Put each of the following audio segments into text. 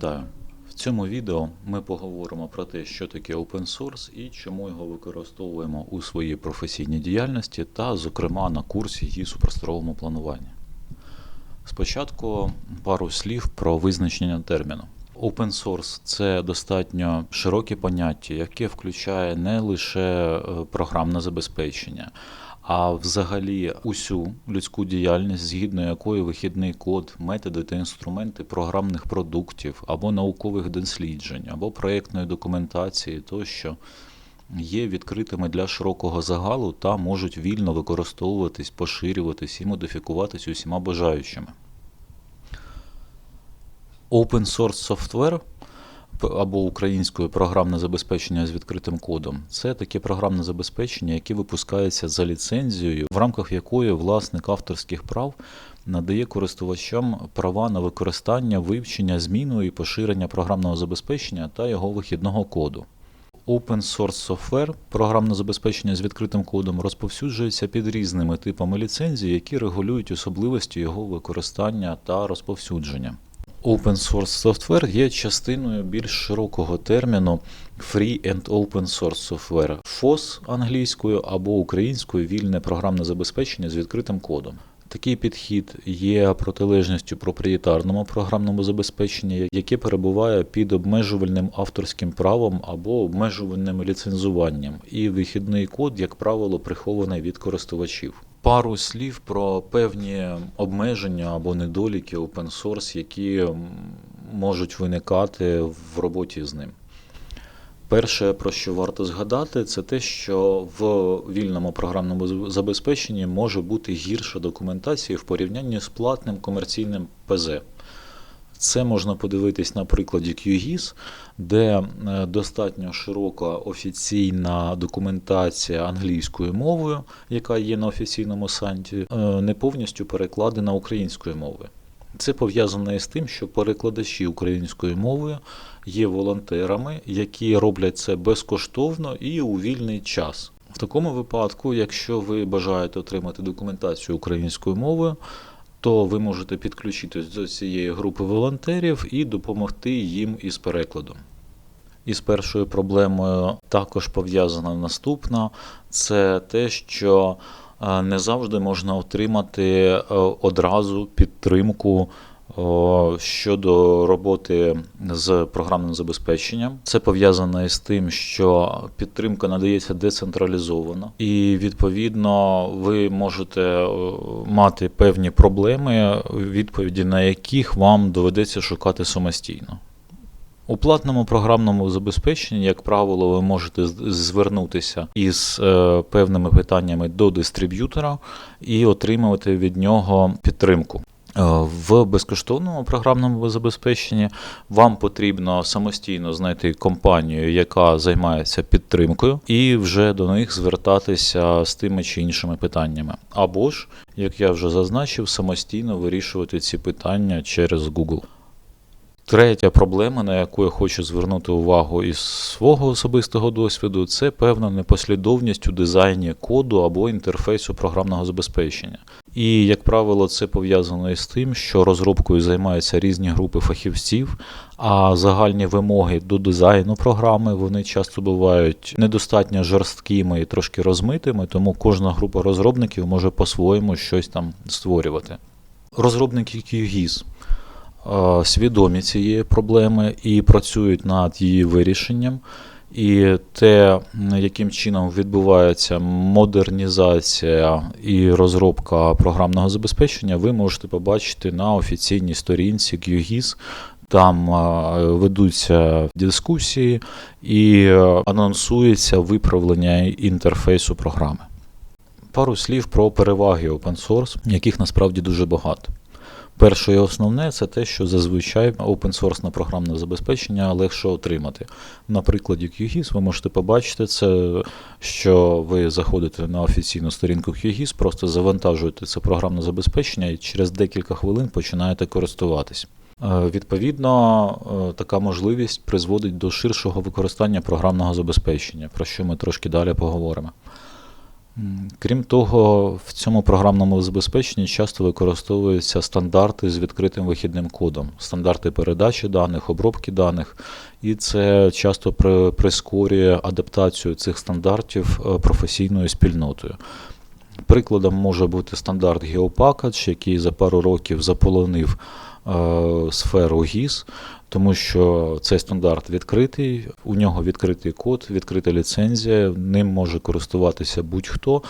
Вітаю! В цьому відео ми поговоримо про те, що таке open source і чому його використовуємо у своїй професійній діяльності та, зокрема, на курсі ГІС у просторовому плануванні. Спочатку пару слів про визначення терміну. Open source це достатньо широке поняття, яке включає не лише е, програмне забезпечення, а взагалі усю людську діяльність, згідно якої вихідний код, методи та інструменти програмних продуктів або наукових досліджень, або проєктної документації тощо є відкритими для широкого загалу та можуть вільно використовуватись, поширюватись і модифікуватись усіма бажаючими. Open source software або українською програмне забезпечення з відкритим кодом це таке програмне забезпечення, яке випускається за ліцензією, в рамках якої власник авторських прав надає користувачам права на використання, вивчення, зміну і поширення програмного забезпечення та його вихідного коду. Open Source Software, програмне забезпечення з відкритим кодом, розповсюджується під різними типами ліцензій, які регулюють особливості його використання та розповсюдження. Open Source Software є частиною більш широкого терміну Free and Open Source Software FOSS англійською або українською вільне програмне забезпечення з відкритим кодом. Такий підхід є протилежністю проприєтарному програмному забезпеченню, яке перебуває під обмежувальним авторським правом або обмежувальним ліцензуванням, і вихідний код, як правило, прихований від користувачів. Пару слів про певні обмеження або недоліки open source, які можуть виникати в роботі з ним. Перше, про що варто згадати, це те, що в вільному програмному забезпеченні може бути гірша документація в порівнянні з платним комерційним ПЗ. Це можна подивитись на прикладі QGIS, де е, достатньо широка офіційна документація англійською мовою, яка є на офіційному сайті, е, не повністю перекладена українською мовою. Це пов'язано із тим, що перекладачі українською мовою є волонтерами, які роблять це безкоштовно і у вільний час. В такому випадку, якщо ви бажаєте отримати документацію українською мовою, то ви можете підключитись до цієї групи волонтерів і допомогти їм із перекладом. Із першою проблемою також пов'язана наступна: це те, що е, не завжди можна отримати е, одразу підтримку щодо роботи з програмним забезпеченням. Це пов'язано із тим, що підтримка надається децентралізовано, і відповідно ви можете е, мати певні проблеми, відповіді на яких вам доведеться шукати самостійно. У платному програмному забезпеченні, як правило, ви можете звернутися із е, певними питаннями до дистриб'ютора і отримувати від нього підтримку. Е, В безкоштовному програмному забезпеченні вам потрібно самостійно знайти компанію, яка займається підтримкою, і вже до них звертатися з тими чи іншими питаннями. Або ж, як я вже зазначив, самостійно вирішувати ці питання через Google. Третя проблема, на яку я хочу звернути увагу із свого особистого досвіду, це певна непослідовність у дизайні коду або інтерфейсу програмного забезпечення. І, як правило, це пов'язано із тим, що розробкою займаються різні групи фахівців, а загальні вимоги до дизайну програми вони часто бувають недостатньо жорсткими і трошки розмитими, тому кожна група розробників може по-своєму щось там створювати. Розробники QGIS свідомі цієї проблеми і працюють над її вирішенням. І те, яким чином відбувається модернізація і розробка програмного забезпечення, ви можете побачити на офіційній сторінці QGIS. Там е, ведуться дискусії і е, анонсується виправлення інтерфейсу програми. Пару слів про переваги open source, яких насправді дуже багато. Перше і основне це те, що зазвичай open-source програмне забезпечення легше отримати. На прикладі QGIS ви можете побачити це, що ви заходите на офіційну сторінку QGIS, просто завантажуєте це програмне забезпечення і через декілька хвилин починаєте користуватись. Е, Відповідно, е, така можливість призводить до ширшого використання програмного забезпечення, про що ми трошки далі поговоримо. Крім того, в цьому програмному забезпеченні часто використовуються стандарти з відкритим вихідним кодом, стандарти передачі даних, обробки даних, і це часто прискорює адаптацію цих стандартів е, професійною спільнотою. Прикладом може бути стандарт GeoPackage, який за пару років заполонив сферу ГІС, тому що цей стандарт відкритий, у нього відкритий код, відкрита ліцензія, ним може користуватися будь-хто.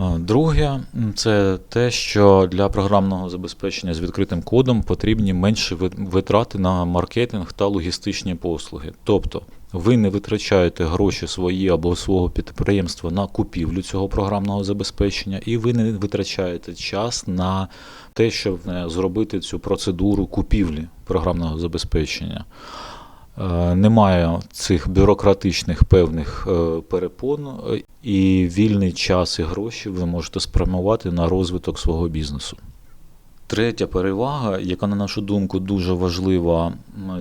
Е, Друге, це те, що для програмного забезпечення з відкритим кодом потрібні менші витрати на маркетинг та логістичні послуги. Тобто ви не витрачаєте гроші свої або свого підприємства на купівлю цього програмного забезпечення, і ви не витрачаєте час на те, щоб е, зробити цю процедуру купівлі програмного забезпечення. Е, Немає цих бюрократичних певних е, перепон, і вільний час і гроші ви можете спрямувати на розвиток свого бізнесу. Третя перевага, яка, на нашу думку, дуже важлива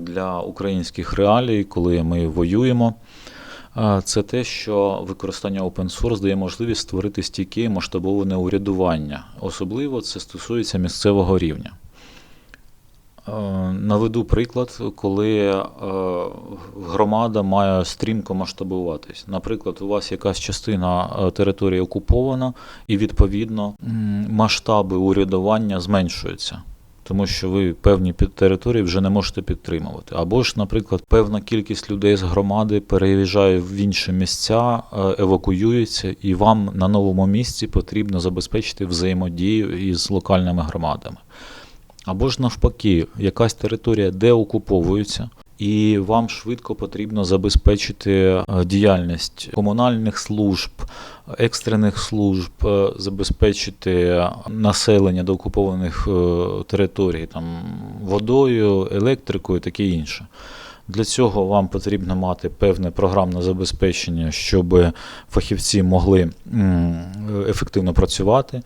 для українських реалій, коли ми воюємо, е, це те, що використання open source дає можливість створити стійке масштабоване урядування. Особливо це стосується місцевого рівня. Е, Наведу приклад, коли е, громада має стрімко масштабуватись. Наприклад, у вас якась частина е, території окупована, і відповідно масштаби урядування зменшуються. Тому що ви певні території вже не можете підтримувати. Або ж, наприклад, певна кількість людей з громади переїжджає в інші місця, евакуюється, і вам на новому місці потрібно забезпечити взаємодію із локальними громадами. Або ж навпаки, якась територія деокуповується, і вам швидко потрібно забезпечити е, діяльність комунальних служб, екстрених служб, е, забезпечити населення деокупованих е, територій там, водою, електрикою, таке інше. Для цього вам потрібно мати певне програмне забезпечення, щоб фахівці могли ефективно працювати.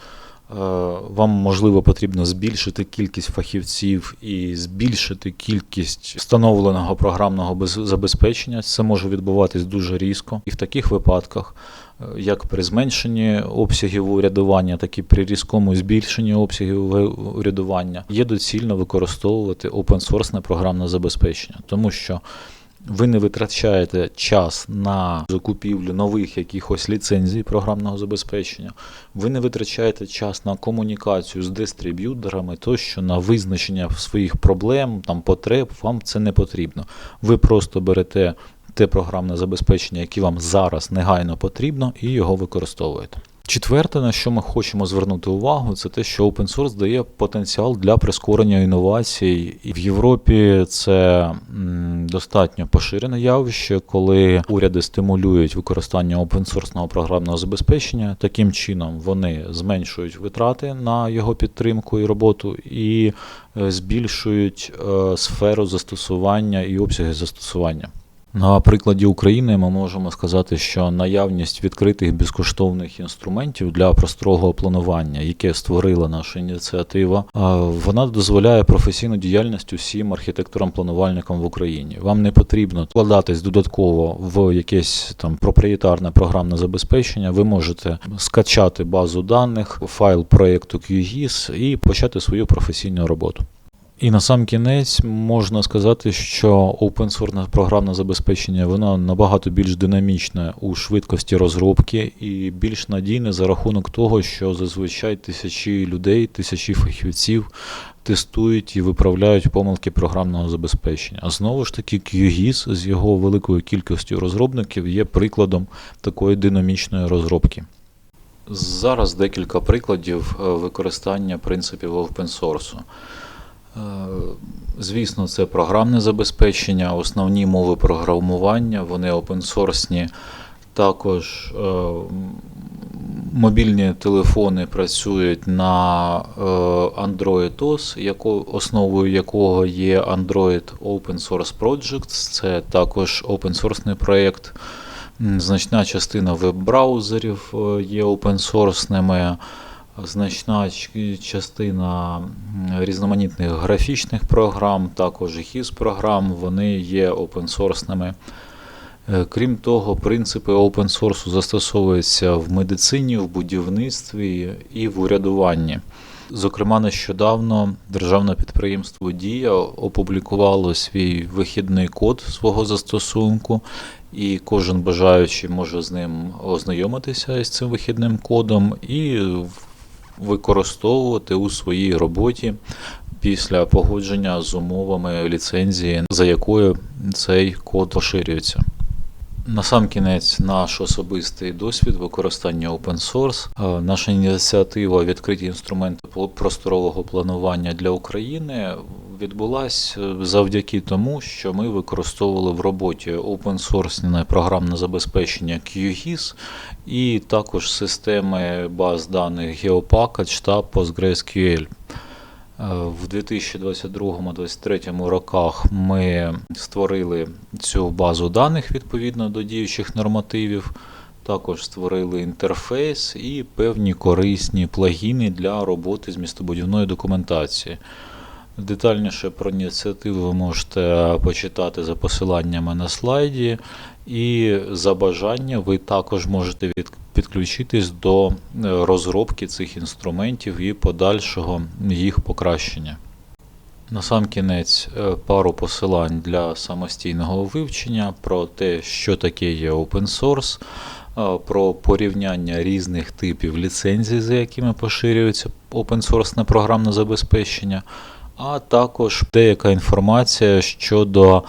Е, Вам можливо потрібно збільшити кількість фахівців і збільшити кількість встановленого програмного без- забезпечення. Це може відбуватись дуже різко. І в таких випадках, е, як при зменшенні обсягів урядування, так і при різкому збільшенні обсягів урядування, є доцільно використовувати open-source програмне забезпечення, тому що ви не витрачаєте час на закупівлю нових якихось ліцензій програмного забезпечення, ви не витрачаєте час на комунікацію з дистриб'юторами, тощо на визначення своїх проблем, там, потреб, вам це не потрібно. Ви просто берете те програмне забезпечення, яке вам зараз негайно потрібно, і його використовуєте. Четверте, на що ми хочемо звернути увагу, це те, що open source дає потенціал для прискорення інновацій. І в Європі це достатньо поширене явище, коли уряди стимулюють використання source програмного забезпечення. Таким чином вони зменшують витрати на його підтримку і роботу і е, збільшують е, сферу застосування і обсяги застосування. На прикладі України ми можемо сказати, що наявність відкритих безкоштовних інструментів для просторого планування, яке створила наша ініціатива, вона дозволяє професійну діяльність усім архітекторам-планувальникам в Україні. Вам не потрібно вкладатись додатково в якесь там проприєтарне програмне забезпечення. Ви можете скачати базу даних, файл проєкту QGIS і почати свою професійну роботу. І на сам кінець можна сказати, що open source програмне забезпечення воно набагато більш динамічне у швидкості розробки і більш надійне за рахунок того, що зазвичай тисячі людей, тисячі фахівців тестують і виправляють помилки програмного забезпечення. А знову ж таки, QGIS з його великою кількістю розробників є прикладом такої динамічної розробки. Зараз декілька прикладів е, використання принципів open source. Е, Звісно, це програмне забезпечення, основні мови програмування, вони опенсорсні. Також е, мобільні телефони працюють на е, Android OS, основою якого є Android Open Source Projects. Це також open source проєкт. Значна частина веб-браузерів є open-sourсними, значна частина різноманітних графічних програм, також GIS програм, вони є open-sourсними. Е, Крім того, принципи source застосовуються в медицині, в будівництві і в урядуванні. Зокрема, нещодавно державне підприємство Дія опублікувало свій вихідний код свого застосунку, і кожен бажаючий може з ним ознайомитися із цим вихідним кодом і використовувати у своїй роботі після погодження з умовами ліцензії, за якою цей код поширюється. Насамкінець, наш особистий досвід використання open source. Е, Наша ініціатива відкриті інструменти просторового планування для України відбулась е, завдяки тому, що ми використовували в роботі open source програмне забезпечення QGIS і також системи баз даних GeoPackage та PostgreSQL. Е, В 2022-2023 роках ми створили цю базу даних відповідно до діючих нормативів. Також створили інтерфейс і певні корисні плагіни для роботи з містобудівною документацією. Детальніше про ініціативу ви можете почитати за посиланнями на слайді. І за бажання ви також можете підключитись до е, розробки цих інструментів і подальшого їх покращення. Насамкінець е, пару посилань для самостійного вивчення про те, що таке є open source, е, про порівняння різних типів ліцензій, за якими поширюється open source програмне забезпечення, а також деяка інформація щодо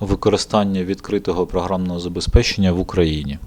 використання відкритого програмного забезпечення в Україні.